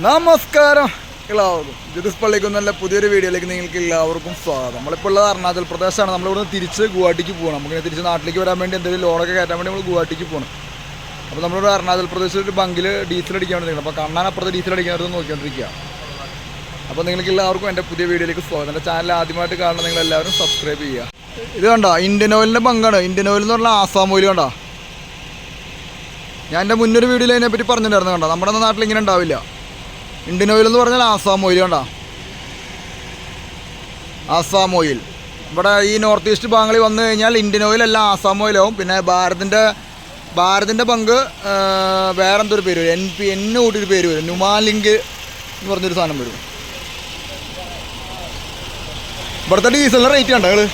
നമസ്കാരം. എല്ലാവർക്കും. ജ്യോതിസ് പള്ളിക്കുന്നല്ല പുതിയൊരു വീഡിയോയിലേക്ക് നിങ്ങൾക്ക് എല്ലാവർക്കും സ്വാഗതം. നമ്മളിപ്പോൾ ഉള്ളത് അരുണാചൽ പ്രദേശാണ്. നമ്മളിവിടെ തിരിച്ച് ഗുവാഹട്ടിക്ക് പോകണം നമുക്കിങ്ങനെ തിരിച്ച് നാട്ടിലേക്ക് വരാൻ വേണ്ടി എന്തെങ്കിലും ലോണൊക്കെ കയറ്റാൻ വേണ്ടി നമ്മൾ ഗുവാഹട്ടിക്ക് പോകണം അപ്പോൾ നമ്മളിവിടെ അരുണാചൽ പ്രദേശിൽ ഒരു ബങ്കിൽ ഡീസൽ അടിക്കാൻ വേണ്ടി അപ്പോൾ അപ്പോൾ കണ്ണാനപ്പുറത്ത് ഡീസൽ അടിക്കാൻ വരുന്നത് നോക്കിക്കൊണ്ടിരിക്കുക. അപ്പോൾ നിങ്ങൾക്ക് എല്ലാവർക്കും എന്റെ പുതിയ വീഡിയോയിലേക്ക് സ്വാഗതം. എന്റെ ചാനൽ ആദ്യമായിട്ട് കാണുന്ന നിങ്ങൾ എല്ലാവരും സബ്സ്ക്രൈബ് ചെയ്യുക. ഇത് കണ്ടോ? ഇന്ത്യൻ ഓയിലിന്റെ ബങ്കാണ്. ഇന്ത്യൻ ഓയിൽ എന്ന് പറഞ്ഞാൽ ആസാം ഓയിൽ കണ്ടോ? ഞാൻ എന്റെ മുന്നൊരു വീഡിയോയിൽ അതിനെപ്പറ്റി പറഞ്ഞിട്ടുണ്ടായിരുന്നു കണ്ടോ? നമ്മുടെ നാട്ടിൽ ഇങ്ങനെ ഉണ്ടാവില്ല. ഇന്ത്യൻ ഓയിൽ എന്ന് പറഞ്ഞാൽ ആസാം ഓയിൽ കണ്ടോ? ആസാം ഓയിൽ ഇവിടെ ഈ നോർത്ത് ഈസ്റ്റ് ഭാഗങ്ങളിൽ വന്നു കഴിഞ്ഞാൽ ഇന്ത്യൻ അല്ല ആസാം ഓയിലാവും പിന്നെ ഭാരതിന്റെ ഭാരതിന്റെ പങ്ക് വേറെന്തൊരു പേര് വരും? എൻ പി എന്നു കൂട്ടിയൊരു പേര് വരും. നുമാലിങ്ക് എന്ന് പറഞ്ഞൊരു സാധനം വരും. ഇവിടുത്തെ ഡീസലിന്റെ റേറ്റ് കണ്ടോ നിങ്ങൾ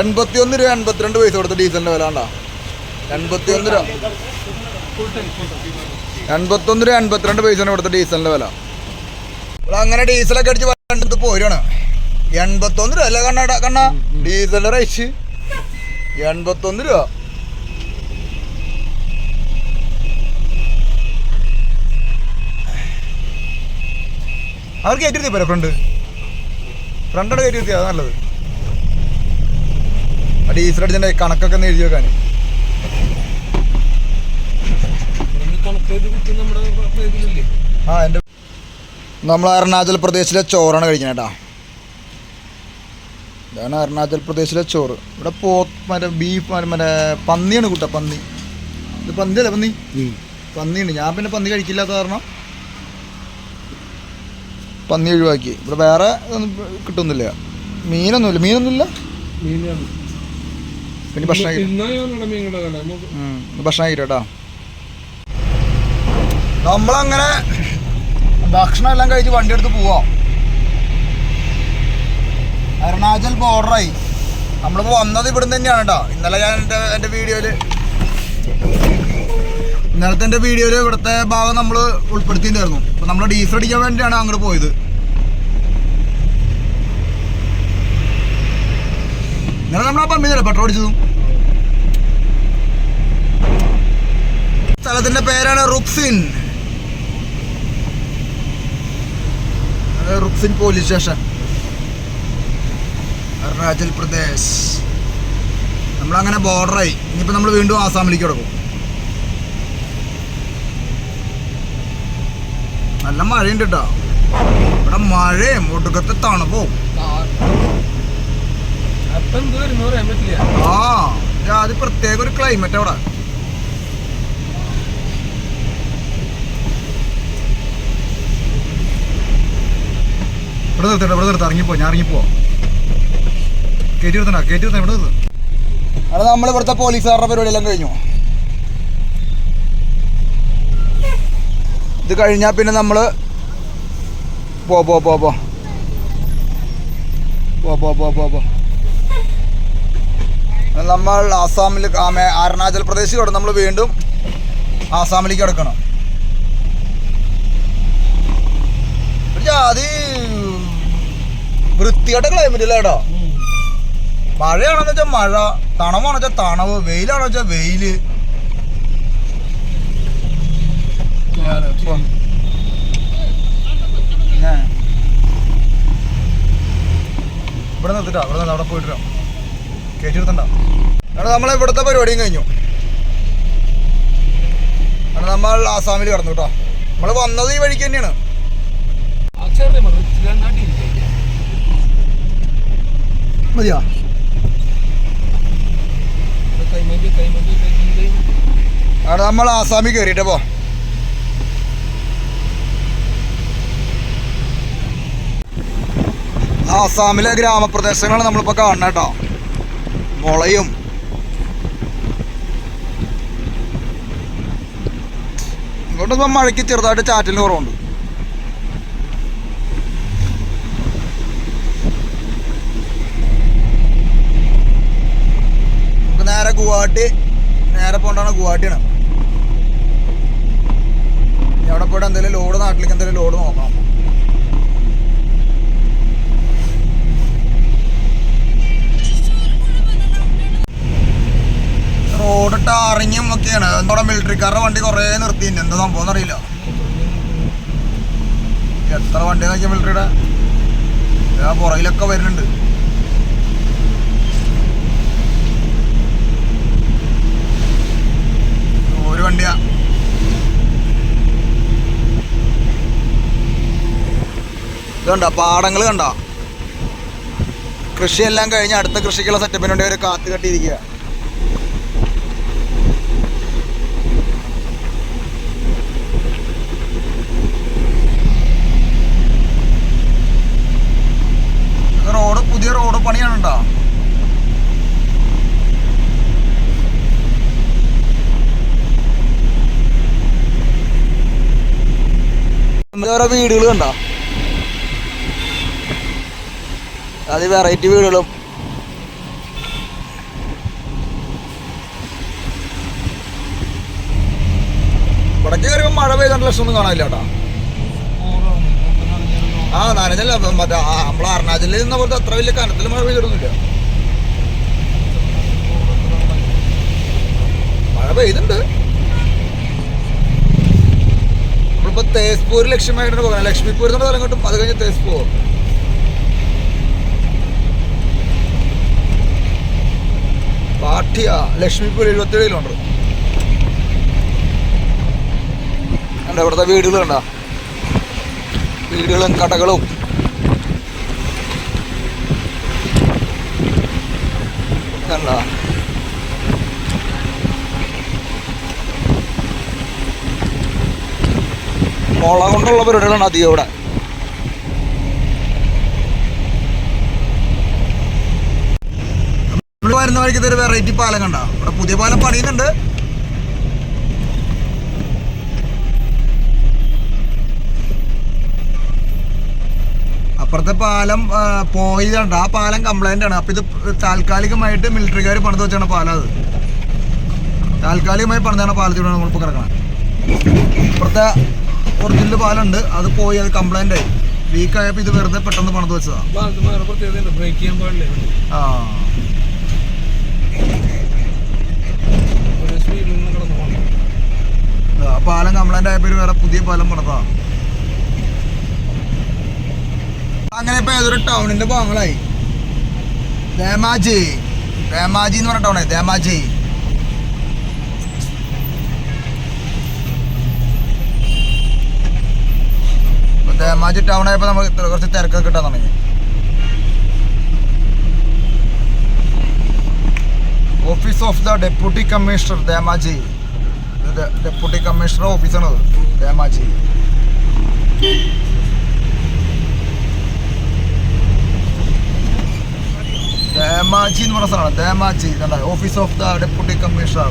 എൺപത്തി ഒന്ന് രൂപ എൺപത്തിരണ്ട് പൈസ ഇവിടുത്തെ ഡീസലിന്റെ വില കണ്ടോ? എൺപത്തി ഒന്ന് രൂപ. എൺപത്തൊന്ന് രൂപ എൺപത്തിരണ്ട് പൈസയാണ് ഇവിടുത്തെ ഡീസലിന്റെ വില. ഇവിടെ അങ്ങനെ ഡീസലൊക്കെ അടിച്ച് വരണ്ടത് പോരാണ് എൺപത്തൊന്ന് രൂപ അല്ല കണ്ണ കണ്ണ. ഡീസലിന്റെ റൈസ് എൺപത്തൊന്ന് രൂപ. അവർക്ക് കയറ്റി പോരാ ഫ്രണ്ട് ഫ്രണ്ടോട് കയറ്റി നിർത്തിയാ അതാ നല്ലത്. ആ ഡീസൽ അടിച്ചതിന്റെ കണക്കൊക്കെ ഒന്ന് എഴുതി വെക്കാൻ ആ എന്റെ നമ്മൾ അരുണാചൽ പ്രദേശിലെ ചോറാണ് കഴിക്കുന്നത് കേട്ടോ ഇതാണ് അരുണാചൽ പ്രദേശിലെ ചോറ്. ഇവിടെ പോ മറ്റേ ബീഫ് മറ്റേ പന്നിയാണ് കൂട്ട പന്നി. ഇത് പന്നിയല്ലേ പന്നി? പന്നിയുണ്ട്. ഞാൻ പിന്നെ പന്നി കഴിക്കില്ലാത്ത കാരണം പന്നി ഒഴിവാക്കി. ഇവിടെ വേറെ ഒന്നും കിട്ടുന്നില്ല. മീനൊന്നുമില്ല. മീനൊന്നുമില്ല? പിന്നെ ഭക്ഷണം ഭക്ഷണം കഴിക്കട്ടെ കേട്ടോ നമ്മളങ്ങനെ ഭക്ഷണം എല്ലാം കഴിച്ച് വണ്ടി എടുത്ത് പോവാം. അരുണാചൽ ബോർഡറായി നമ്മളിപ്പോൾ വന്നത് ഇവിടുന്ന് തന്നെയാണ് കേട്ടോ ഇന്നലെ ഞാൻ എന്റെ എന്റെ വീഡിയോയിൽ ഇന്നലത്തെ എന്റെ വീഡിയോയിൽ ഇവിടുത്തെ ഭാഗം നമ്മൾ ഉൾപ്പെടുത്തിയിട്ടുണ്ടായിരുന്നു. അപ്പോൾ നമ്മൾ ഡീസൽ അടിക്കാൻ വേണ്ടിയാണ് അങ്ങോട്ട് പോയത്. ഇന്നലെ നമ്മൾ ആ പമ്പിന്നല്ലേ പെട്രോൾ അടിച്ചതും? സ്ഥലത്തിന്റെ പേരാണ് റുക്സിൻ റുക്സിൻ പോലീസ് സ്റ്റേഷൻ. അരുണാചൽ പ്രദേശ്. നമ്മളങ്ങനെ ബോർഡറായി. ഇനിയിപ്പോൾ നമ്മൾ വീണ്ടും ആസാമിലേക്ക് കിടക്കും. നല്ല മഴയുണ്ട് കേട്ടോ ഇവിടെ മഴയും ഒടുക്കത്തെ തണുപ്പും. ആ അത് പ്രത്യേക ഒരു ക്ലൈമറ്റ് അവിടെ. ഇവിടെ നിർത്തണ്ട ഇവിടെ നിർത്താം ഇറങ്ങിപ്പോ ഞാൻ ഇറങ്ങിപ്പോ. കയറ്റി നിർത്തണ്ട കയറ്റി നിർത്തണ്ട ഇവിടെ നിർത്ത. അത് നമ്മൾ ഇവിടുത്തെ പോലീസുകാരുടെ പരിപാടിയെല്ലാം കഴിഞ്ഞു. ഇത് കഴിഞ്ഞാ പിന്നെ നമ്മൾ പോ പോ പോ പോ. പോ പോ പോ പോ നമ്മൾ ആസാമിൽ അരുണാചൽ പ്രദേശ് കൂടെ നമ്മൾ വീണ്ടും ആസാമിലേക്ക് കിടക്കണം. ജാതി വൃത്തികെട്ട ക്ലൈമറ്റ് അല്ലേ കേട്ടോ. മഴയാണെന്ന് വെച്ചാൽ മഴ തണവാണെന്ന് വെച്ചാൽ തണവ് വെയിലാണെന്ന് വെച്ചാൽ വെയിൽ. ഇവിടെ നിർത്തിട്ടാ ഇവിടെ നിന്ന് അവിടെ പോയിട്ടോ കയറ്റി നിർത്തണ്ട. കാരണം നമ്മളെ ഇവിടുത്തെ പരിപാടിയും കഴിഞ്ഞു. കാരണം നമ്മൾ ആസാമിൽ കടന്നു കേട്ടോ. നമ്മൾ വന്നത് ഈ വഴിക്ക് തന്നെയാണ്. മതിയാ? അവിടെ നമ്മൾ ആസാമി കയറിയിട്ട് പോ. ആസാമിലെ ഗ്രാമപ്രദേശങ്ങളാണ് നമ്മളിപ്പോൾ കാണുന്നത് കേട്ടോ. മുളയും. ഇങ്ങോട്ട് മഴയ്ക്ക് ചെറുതായിട്ട് ചാറ്റലിന് കുറവുണ്ട് നമുക്ക് നേരെ ഗുവാഹട്ടി നേരെ പോണ്ടാണ് ഗുവാഹട്ടിയാണ്. അവിടെ പോയിട്ട് എന്തെങ്കിലും ലോഡ് നാട്ടിലേക്ക് എന്തെങ്കിലും ലോഡ് നോക്കണം. റോഡ് ടാറിങ്ങും ഒക്കെയാണ്. എന്തോടെ മിലിറ്ററിക്കാരുടെ വണ്ടി കുറേ നിർത്തിയിട്ടുണ്ട്. എന്താ സംഭവം എന്നറിയില്ല. എത്ര വണ്ടി നോക്കിയ മിലിറ്ററിയുടെ? പുറകിലൊക്കെ വരുന്നുണ്ട് ഒരു വണ്ടിയാ ഇതുണ്ട പാടങ്ങൾ കണ്ട? കൃഷിയെല്ലാം കഴിഞ്ഞ് അടുത്ത കൃഷിക്കുള്ള സെറ്റപ്പിന് വേണ്ടി ഒരു കാത്തു കെട്ടിയിരിക്കുക. റോഡ് പുതിയ റോഡ് പണിയാണ് വീടുകൾ കണ്ടോ? അത് വെറൈറ്റി വീടുകളും. ഇവിടേക്ക് കയറിയപ്പോൾ മഴ പെയ്തോണ്ട് ലക്ഷമൊന്നും കാണാനില്ല കേട്ടോ. ആ നനഞ്ഞല്ല. മറ്റേ നമ്മളെ അരുണാചലിൽ നിന്ന പോലത്തെ അത്ര വലിയ കനത്തിൽ മഴ പെയ്തിട്ടൊന്നുമില്ല മഴ പെയ്തുണ്ട് നമ്മളിപ്പോ തേസ്പൂർ ലക്ഷ്യമായിട്ടാണ് പോകുന്നത് ലക്ഷ്മിപൂർ എന്നുള്ള സ്ഥലം കിട്ടും അത് കഴിഞ്ഞ് തേസ്പൂർ. പാഠ്യ ലക്ഷ്മിപ്പൂർ എഴുപത്തേഴ് കിലോമീറ്റർ കണ്ടോ ഇവിടുത്തെ വീടുകൾ കണ്ടോ? വീടുകളും കടകളും. മുള കൊണ്ടുള്ള പരിപാടികളാണ് അധികം ഇവിടെ. വരുന്ന വഴിക്ക് ഇതൊരു വെറൈറ്റി പാലം കണ്ട. ഇവിടെ പുതിയ പാലം പണിയുന്നുണ്ട്. അപ്പുറത്തെ പാലം പോയതുണ്ട് ആ പാലം കംപ്ലൈന്റ് ആണ്. അപ്പൊ ഇത് താൽക്കാലികമായിട്ട് മിലിറ്ററിക്കാർ പണിത് വെച്ചാണ് പാലം അത്. താൽക്കാലികമായി പണിതാണ് പാലത്തിലൂടെ നമ്മളിപ്പോൾ കിടക്കണം. ഇപ്പുറത്തെ ഒറിജിനൽ പാലുണ്ട് അത് പോയി അത് കംപ്ലൈന്റ് ആയി. വീക്കായപ്പോ ഇത് വെറുതെ പെട്ടെന്ന് പണിത് വെച്ചതാ. ഭാഗത്ത് വേറെ പ്രത്യേകത ബ്രേക്ക് ചെയ്യാൻ പാടില്ല. ആ ഒരു സ്പീഡിൽ നിന്ന് കിടന്നു പോകണം ഇതാ, ആ പാലം കംപ്ലൈന്റ് ആയപ്പോൾ വേറെ പുതിയ പാലം പണിതാ. അങ്ങനെ ഇപ്പൊ ഏതൊരു ടൗണിന്റെ ഭാഗങ്ങളായി. ദേമാജി. ദേമാജി എന്ന് പറഞ്ഞ ടൗണായി ദേമാജി. ദേമാജി ടൗൺ ആയപ്പോ നമുക്ക് കുറച്ച് തിരക്കൊക്കെ കിട്ടാൻ തുടങ്ങി office of the deputy commissioner Dhemaji deputy commissioner ഓഫീസാണ് ദേമാജി ദേമാജി എന്ന് പറഞ്ഞ സ്ഥലമാണ് Dhemaji office of the deputy commissioner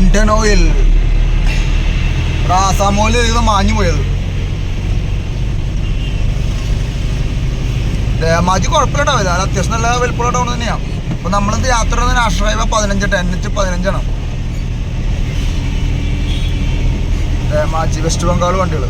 Indian oil ആസാമോയിൽ ഇത് മാഞ്ഞു പോയത് ദേമാജി കുഴപ്പമില്ല ടൗൺ അത് അത്യാവശ്യം നല്ല വലിപ്പമുള്ള ടൗൺ തന്നെയാണ് നമ്മൾ നമ്മളിത് യാത്ര ചെയ്യുന്ന നാഷണൽ ഹൈവേ പതിനഞ്ച് ടെൻ എച്ച് പതിനഞ്ചാണ് ദേമാജി വെസ്റ്റ് ബംഗാൾ വണ്ടികൾ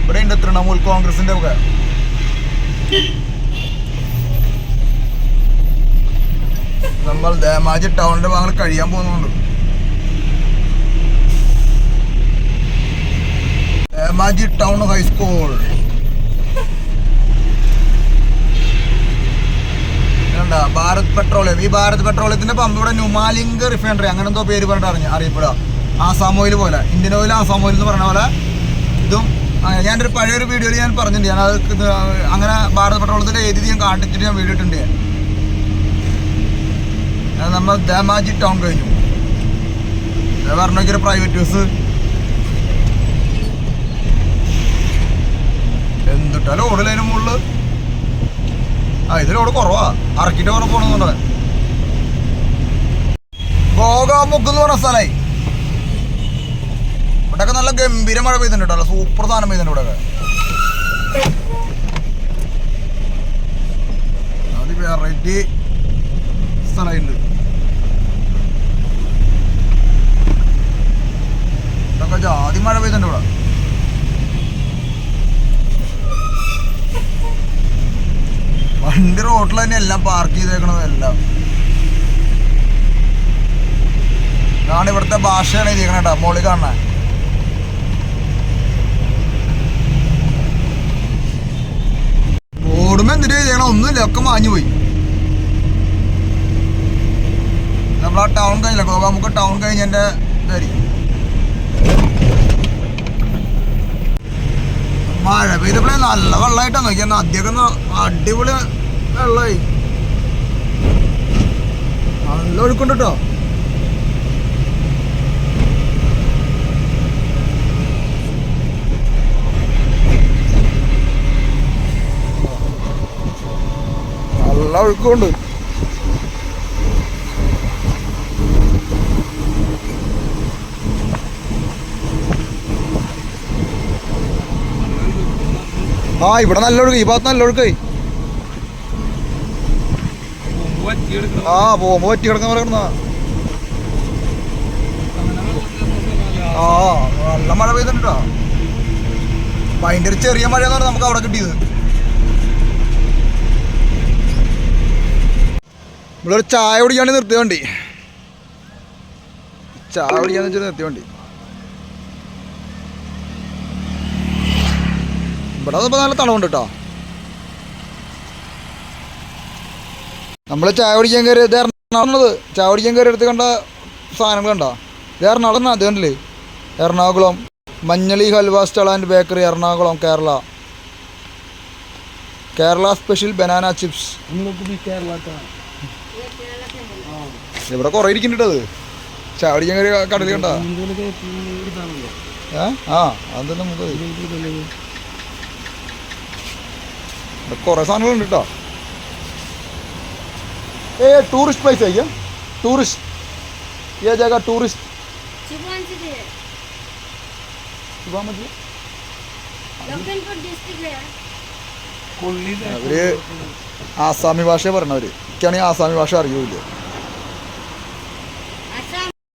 ഇവിടെ ഉണ്ട് തൃണമൂൽ കോൺഗ്രസിന്റെ ഒക്കെ. നമ്മൾ ദേമാജി ടൗണിന്റെ ഭാഗങ്ങൾ കഴിയാൻ പോകുന്നുണ്ട് Dhemaji town high school Bharat petroleum. ഈ ഭാരത് പെട്രോളിയത്തിന്റെ പമ്പ് ഇവിടെ നുമാലിംഗ് റിഫൈനറി അങ്ങനെ എന്തോ പേര് പറഞ്ഞിട്ട് അറിഞ്ഞു അറിയപ്പെടുക. ആസാം ഓയിൽ പോലെ ഇന്ത്യൻ ഓയിൽ ആസാം ഓയിൽ എന്ന് പറഞ്ഞ പോലെ ഇതും ഞാനൊരു പഴയൊരു വീഡിയോയിൽ ഞാൻ പറഞ്ഞിട്ടുണ്ട്. ഞാൻ അത് അങ്ങനെ ഭാരത് പെട്രോളിയത്തിന്റെ എഴുതി ഞാൻ കാണിച്ചിട്ട് ഞാൻ വീഡിയോ അത് നമ്മൾ ധേമാജി ടൗൺ കഴിഞ്ഞു. പറഞ്ഞൊക്കെ ഒരു പ്രൈവറ്റ് ബസ് എന്തിട്ടാ ലോഡ് മുകളിൽ ആ ഇത് ലോഡ് കുറവാ. അറക്കിട്ട് കുറവ് പോണെന്നുണ്ട് ഗോകാമുക്ക് എന്ന് പറഞ്ഞ സ്ഥലമായി ഇവിടെയൊക്കെ നല്ല ഗംഭീര മഴ പെയ്തിട്ടുണ്ട് കേട്ടോ. സൂപ്പർ സാധനം പെയ്തിട്ടുണ്ട് ഇവിടെയൊക്കെ. അത് വെറൈറ്റി സ്ഥലമുണ്ട് ഇതൊക്കെ ജാതി മഴ പെയ്തുണ്ട് ഇവിടെ. വണ്ടി റോട്ടിൽ തന്നെ എല്ലാം പാർക്ക് ചെയ്തേക്കണത് എല്ലാം. ഇതാണ് ഇവിടുത്തെ ഭാഷയാണ് എഴുതിയേക്കണേ മോളി മോളിൽ കാണണേ ബോർഡുമ്പോ എന്തിട്ട് എഴുതിയേക്കണ? ഒന്നുമില്ല ഒക്കെ മാഞ്ഞു പോയി. നമ്മളാ ടൗൺ കഴിഞ്ഞില്ല? നമുക്ക് ടൗൺ കഴിഞ്ഞതിന്റെ ഇതായിരിക്കും. മഴ പെയ്തപ്പോഴേ നല്ല വെള്ളമായിട്ടാ നോക്കിയാൽ ആദ്യമൊക്കെ ഒന്ന് അടിപൊളി വെള്ളമായി നല്ല ഒഴുക്കുണ്ട് കേട്ടോ നല്ല ഒഴുക്കുണ്ട്. ആ ഇവിടെ നല്ല ഒഴുക്ക് ഈ ഭാഗത്ത് നല്ല ഒഴുക്ക് ആ പോകുമ്പോ പറ്റി കിടക്കാൻ അങ്ങനെ ആ നല്ല മഴ പെയ്തിട്ടുണ്ടോ? ഭയങ്കര ചെറിയ മഴ എന്ന് പറഞ്ഞാൽ നമുക്ക് അവിടെ കിട്ടിയത്. നമ്മളൊരു ചായ കുടിക്കാണ്ട് നിർത്തിയ വണ്ടി. ചായ കുടിക്കാന്ന് വെച്ചാൽ നിർത്തിയ വണ്ടി. ഇവിടെ അതിപ്പോൾ നല്ല തളവുണ്ട് കേട്ടോ നമ്മൾ ചായ കുടിക്കാൻ കയറി ഇത് എറണാകുളത് ചായ കുടിക്കാൻ കയറി എടുത്ത് കണ്ട സാധനങ്ങൾ കണ്ടോ? ഇത് എറണാകുളം അത് കണ്ടില്ലേ? Ernakulam Manjali halwa stall and bakery Ernakulam Kerala. Kerala special banana chips ഇവിടെ കുറേ ഇരിക്കുന്നുണ്ട് അത്. ചായ കുടിക്കാൻ കയറി കടലിൽ കണ്ടോ? ആ അതെന്താ നമുക്ക്? കുറേ സാധനങ്ങളുണ്ട് കേട്ടോ ഏ ടൂറിസ്റ്റ് പ്ലേസ് ആയിരിക്കും ടൂറിസ്റ്റ് ये जगह टूरिस्ट चिकन सिटी है सुबह मतलब लखनपुर डिस्ट्रिक्ट है കൊള്ളി അവര് ആസാമി ഭാഷ പറഞ്ഞവര് എനിക്കാണെങ്കിൽ ആസാമി ഭാഷ അറിയൂല